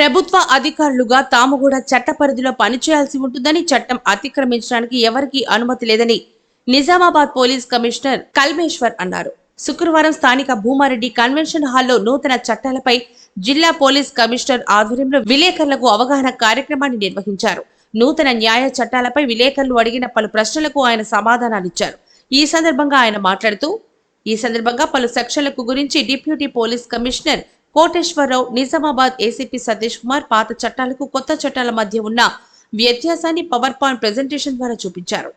ప్రభుత్వ అధికారులుగా తాము కూడా చట్ట పరిధిలో పనిచేయాల్సి ఉంటుందని చట్టం అతిక్రమించడానికి ఎవరికీ అనుమతి లేదని నిజామాబాద్ పోలీస్ కమిషనర్ కల్మేశ్వర్ అన్నారు. శుక్రవారం స్థానిక భూమారెడ్డి కన్వెన్షన్ హాల్లో నూతన చట్టాలపై జిల్లా పోలీస్ కమిషనర్ ఆధ్వర్యంలో విలేకరులకు అవగాహన కార్యక్రమాన్ని నిర్వహించారు. నూతన న్యాయ చట్టాలపై విలేకరులు అడిగిన పలు ప్రశ్నలకు ఆయన సమాధానాలిచ్చారు ఈ సందర్భంగా ఆయన మాట్లాడుతూ ఈ సందర్భంగా పలు సెక్షన్లకు గురించి deputy police commissioner Koteswararao Nizamabad ACP Satish Kumar పాత చట్టాలకు కొత్త చట్టాల మధ్య ఉన్న వ్యత్యాసాన్ని పవర్ పాయింట్ ప్రెజెంటేషన్ ద్వారా చూపించారు.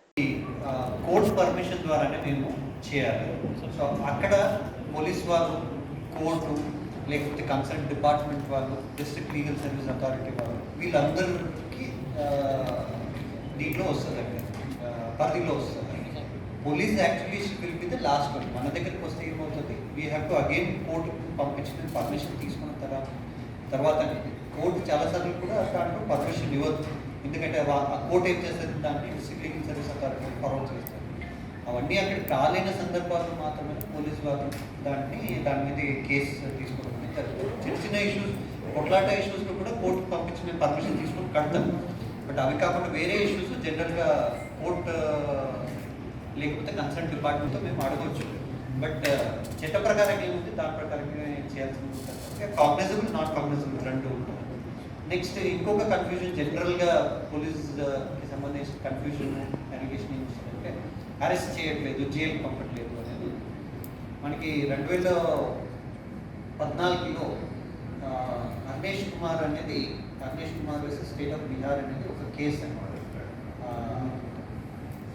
కోర్ట్ పర్మిషన్ ద్వారానే మేము చేయాలి. సో అక్కడ పోలీస్ వాళ్ళు కోర్టు లేకపోతే కన్సల్ట్ డిపార్ట్మెంట్ వాళ్ళు డిస్ట్రిక్ట్ లీగల్ సర్వీస్ అథారిటీ వాళ్ళు వీళ్ళందరికీ దీంట్లో వస్తుందండి. పరిధిలో వస్తుంది police actually will be the last one. మన దగ్గరికి వస్తే ఏమవుతుంది? We have to again court పంపించిన పర్మిషన్ తీసుకున్న తర్వాత తర్వాత కోర్టు చాలాసార్లు కూడా దాంట్లో పర్మిషన్ ఇవ్వదు. ఎందుకంటే ఆ కోర్టు ఏం చేస్తుంది? దాన్ని సివిల్ సర్వీస్ అథారిటీ ఫార్వర్డ్ చేస్తారు. అవన్నీ అక్కడ కాలేని సందర్భాల్లో మాత్రమే పోలీస్ వారు దాన్ని దాని మీద కేసు తీసుకోవడం అనేది జరుగుతుంది. చిన్న చిన్న ఇష్యూస్ కొట్లాట ఇష్యూస్లో కూడా కోర్టు పంపించి మేము పర్మిషన్ తీసుకొని కడతాం. బట్ అవి కాకుండా వేరే ఇష్యూస్ జనరల్గా కోర్ట్ లేకపోతే కన్సర్న్ డిపార్ట్మెంట్తో మేము అడగవచ్చు. బట్ uh, చట్ట ప్రకారం ఏముంది? దాని ప్రకారమే చేయాల్సి ఉంటుంది కాగ్నైజబుల్ నాట్ కాగ్నైజబుల్ రెండు ఉంటుంది నెక్స్ట్ ఇంకొక కన్ఫ్యూజన్ జనరల్గా పోలీస్కి సంబంధించిన కన్ఫ్యూజన్ అలిగేషన్ ఏం అరెస్ట్ చేయట్లేదు జైలు పంపట్లేదు అనేది. మనకి రెండు వేల పద్నాలుగులో ఆ, కుమార్ అనేది అర్నేష్ కుమార్ వేసే స్టేట్ ఆఫ్ బీహార్ అనేది ఒక కేసు అనమాట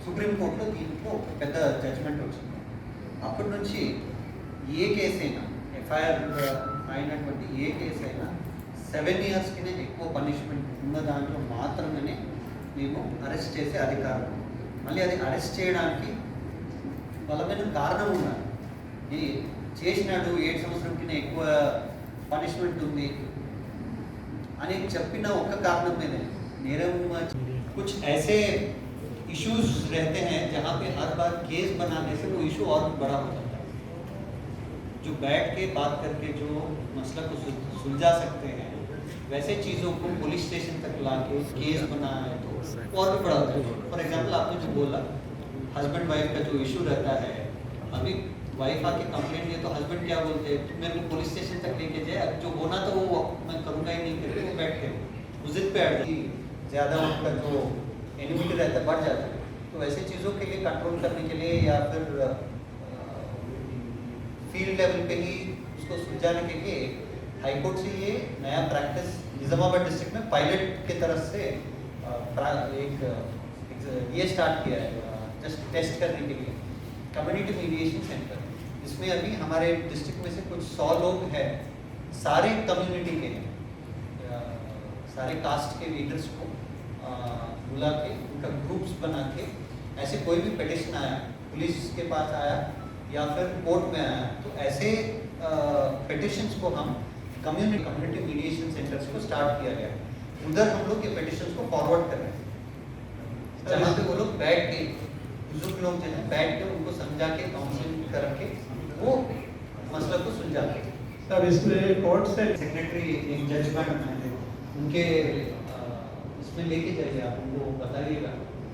సుప్రీంకోర్టులో దీంట్లో ఒక పెద్ద జడ్జిమెంట్ వచ్చింది అప్పటి నుంచి ఏ కేసు అయినా ఎఫ్ఐఆర్ అయినటువంటి ఏ కేసు అయినా సెవెన్ ఇయర్స్కినే ఎక్కువ పనిష్మెంట్ ఉన్న దాంట్లో మాత్రమే మేము అరెస్ట్ చేసే అధికారం ఉంది. మళ్ళీ అది అరెస్ట్ చేయడానికి బలమైన కారణం ఉండాలి ఈ చేసినాడు ఏడు సంవత్సరం కింద ఎక్కువ పనిష్మెంట్ ఉంది అని చెప్పిన ఒక్క కారణం మీదే నేరం कुछ ऐसे इश्यूज़ रहते हैं जहाँ पे हर बार केस बनाने से वो इशू और बड़ा हो जाता है। जो बैठ के बात करके जो मसला को सुलझा सकते हैं, वैसे चीज़ों को पुलिस स्टेशन तक ला के केस बनाए तो और भी बड़ा होता है। फॉर एग्ज़ाम्पल आपने जो बोला हस्बैंड वाइफ का जो इशू रहता है, अभी वाइफ आके कंप्लेंट दिए तो हस्बैंड क्या बोलते हैं, मेरे को पुलिस स्टेशन तक लेके जाए जो होना तो वो मैं करूँगा ही नहीं करके वो बैठ के, उस जिद पे ज़्यादा उनका जो एनिमिटी रहता है, बढ़ जाता है। तो ऐसे चीज़ों के लिए कंट्रोल करने के लिए या फिर फ़ील्ड लेवल पे ही उसको सुलझाने के लिए हाईकोर्ट से ये नया प्रैक्टिस निजामाबाद डिस्ट्रिक्ट में पायलट के तरफ़ से एक एक ये स्टार्ट किया है जस्ट टेस्ट करने के लिए। कम्युनिटी मीडिएशन सेंटर इसमें अभी हमारे डिस्ट्रिक्ट में से कुछ सौ लोग हैं, सारे कम्युनिटी के सारे कास्ट के लीडर्स को बुला के उनका ग्रुप्स बना के ऐसे कोई भी पिटिशन आया पुलिस के पास आया या फिर कोर्ट में आया तो ऐसे पिटिशंस को हम कम्युनिटी कम्युनिटी मीडिएशन सेंटर्स को स्टार्ट किया गया। उधर हम लोग ये पिटिशंस को फॉरवर्ड कर रहे हैं। जहाँ पे वो लोग बैठ के बुज़ुर्ग लोग जो है बैठ के उनको समझा के काउंसलिंग करके वो मसला को सुलझाते हैं। सर इसमें कोर्ट से सेक्रेटरी एक जजमेंट उनके अ, इसमें लेके जाइए आप उनको बताइएगा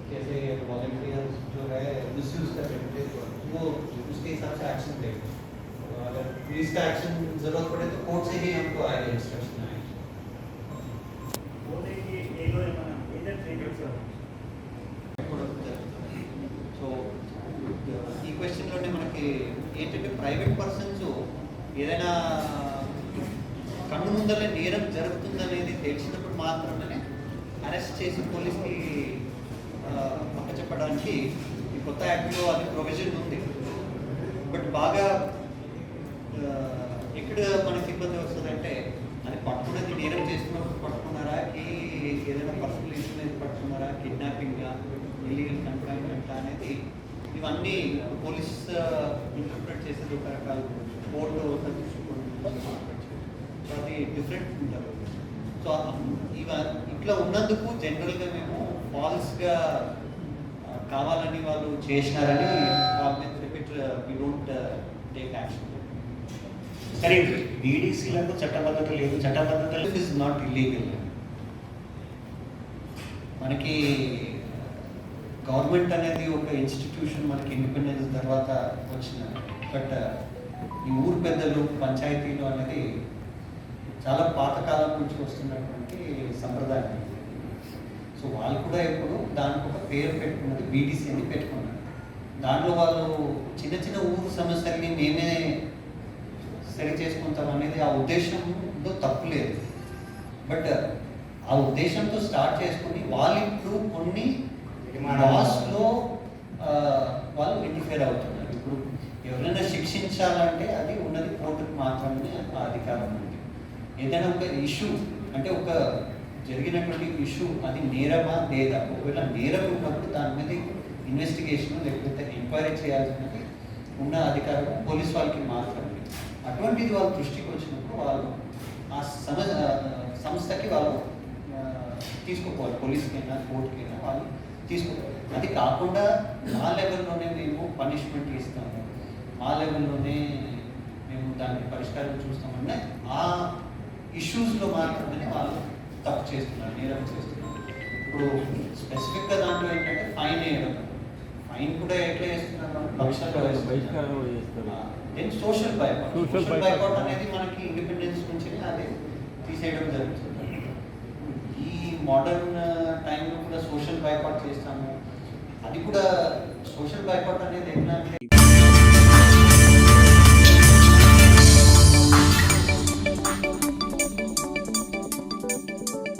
कैसे वॉलेंटियर जो है मिसयूज कर रहे थे वो उसके हिसाब से एक्शन लेंगे तो अगर पुलिस का एक्शन जरूरत पड़े तो कोर्ट से ही हमको आएगा इंस्ट्रक्शन आएगा సో ఈ క్వశ్చన్లోనే మనకి ఏంటంటే ప్రైవేట్ పర్సన్స్ ఏదైనా కన్ను ముందరనే నేరం జరుగుతుందనేది తెలిసినప్పుడు మాత్రమే అరెస్ట్ చేసి పోలీస్కి పక్క చెప్పడానికి ఈ కొత్త యాక్ట్లో అది ప్రొవిజన్ ఉంది. బట్ బాగా ఎక్కడ మనకి ఇబ్బంది వస్తుందంటే అది పట్టుకున్నది నేరం చేస్తున్నప్పుడు పట్టుకున్నారా? ఈ ఏదైనా పర్సనల్ ఇష్యూ అనేది పట్టుకున్నారా? కిడ్నాపింగ్ ఇల్లీగల్ కన్ఫైన్మెంట్ అనేది ఇవన్నీ పోలీస్ ఇంటర్ప్రిట్ చేసేది ఒక రకాల కోర్టు ఒక అది డిఫరెంట్ ఉంటారు. సో ఇవ ఇట్లా ఉన్నందుకు జనరల్గా మేము ఫాల్స్గా కావాలని వాళ్ళు చేసినారని వాళ్ళ మీద repeat we don't take action కానీ బీడీసీలకు చట్టబద్ధత లేదు చట్టబద్ధత ఇస్ నాట్ ఇల్లీగల్ మనకి గవర్నమెంట్ అనేది ఒక ఇన్స్టిట్యూషన్ మనకి ఇండిపెండెన్స్ తర్వాత వచ్చిన బట్ ఈ ఊరు పెద్దలు పంచాయతీలు అనేది చాలా పాతకాలం నుంచి వస్తున్నటువంటి సంప్రదాయం సో వాళ్ళు కూడా ఇప్పుడు దానికి ఒక పేరు పెట్టుకున్నది బీటీసీ అని పెట్టుకున్నారు. దాంట్లో వాళ్ళు చిన్న చిన్న ఊరు సమస్యల్ని మేమే సరి చేసుకుంటాం అనేది ఆ ఉద్దేశంలో తప్పు లేదు. బట్ ఆ ఉద్దేశంతో స్టార్ట్ చేసుకుని వాళ్ళు ఇప్పుడు కొన్ని లాస్లో వాళ్ళు ఇంటర్ఫియర్ అవుతున్నారు. ఇప్పుడు ఎవరైనా శిక్షించాలంటే అది ఉన్నది కోర్టుకు మాత్రమే అధికారం. ఉంది ఏదైనా ఒక ఇష్యూ అంటే ఒక జరిగినటువంటి ఇష్యూ అది నేరమా లేదా? ఒకవేళ నేరం ఉన్నప్పుడు దాని మీద ఇన్వెస్టిగేషన్ లేకపోతే ఎంక్వైరీ చేయాల్సినది ఉన్న అధికారం పోలీస్ వాళ్ళకి మాత్రమే. అటువంటిది వాళ్ళ దృష్టికి వచ్చినప్పుడు వాళ్ళు ఆ సమ సంస్థకి వాళ్ళు ఆ, తీసుకోపోవాలి. పోలీస్కైనా కోర్టుకైనా వాళ్ళు తీసుకోవాలి అది కాకుండా మా లెవెల్లోనే మేము పనిష్మెంట్ ఇస్తాము. మా లెవెల్లోనే మేము దాన్ని పరిష్కారం చూస్తామంటే ఆ ఇష్యూస్లో మాత్రమే వాళ్ళు తప్పు చేస్తున్నారు నేరం చేస్తున్నారు. ఇప్పుడు స్పెసిఫిక్గా దాంట్లో ఏంటంటే ఫైన్ వేయడం. ఫైన్ కూడా ఎట్లా వేస్తున్నారు? లక్షల్లో చేస్తారు. Then social boycott social. Boycott అనేది మనకి ఇండిపెండెన్స్ నుంచి అది తీసేయడం జరుగుతుంది. ఈ మోడర్న్ టైంలో కూడా సోషల్ బైకాట్ చేస్తాము. అది కూడా సోషల్ బైకాట్ అనేది ఎట్లా అంటే